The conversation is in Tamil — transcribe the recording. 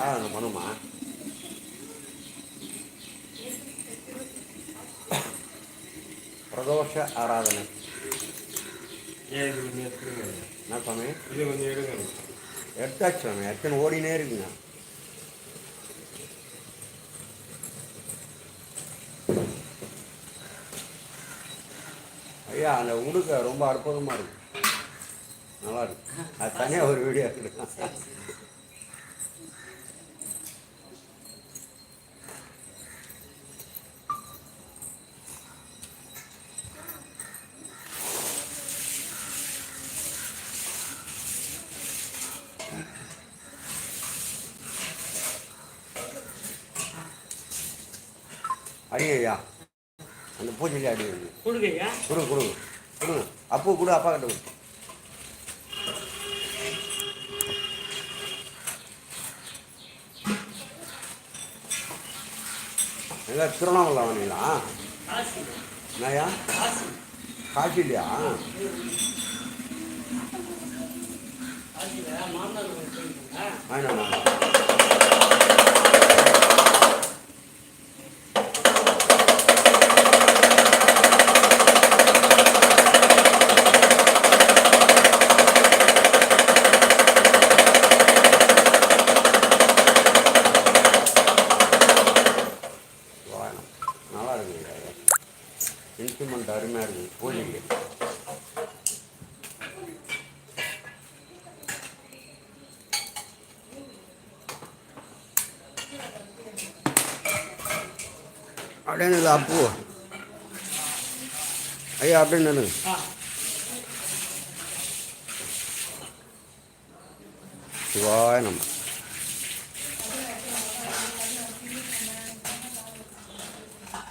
ஆ பண்ணுமா பிரதோஷ ஆராதனை. நான் சாமி இது கொஞ்சம் எடுக்கணும் எடுத்தாச்சு சாமி எத்தனை ஓடினே இருக்குங்க. ஐயா அந்த உடுக்க ரொம்ப அற்புதமாக இருக்கு. நல்லா இருக்கு. அது தனியாக ஒரு வீடியோ இருக்கு அடிங்க ஐயா அந்த பூஜையிலே அடி. கொடுங்கய்யா கொடுங்க கொடுங்க கொடுங்க அப்போ கொடு அப்பா கிட்ட கொடு. எங்க திருவண்ணாமலை வந்தீங்களா காசு. என்னய்யா? காசு. இல்லையா காசுல இன்ஸ்ட்ருமெண்ட் அருமையாக இருக்குது பூஜைக்கு அப்படியே நில்லு அப்பு ஐயா அப்படியே நில்லு ஆ சிவாய நம்ம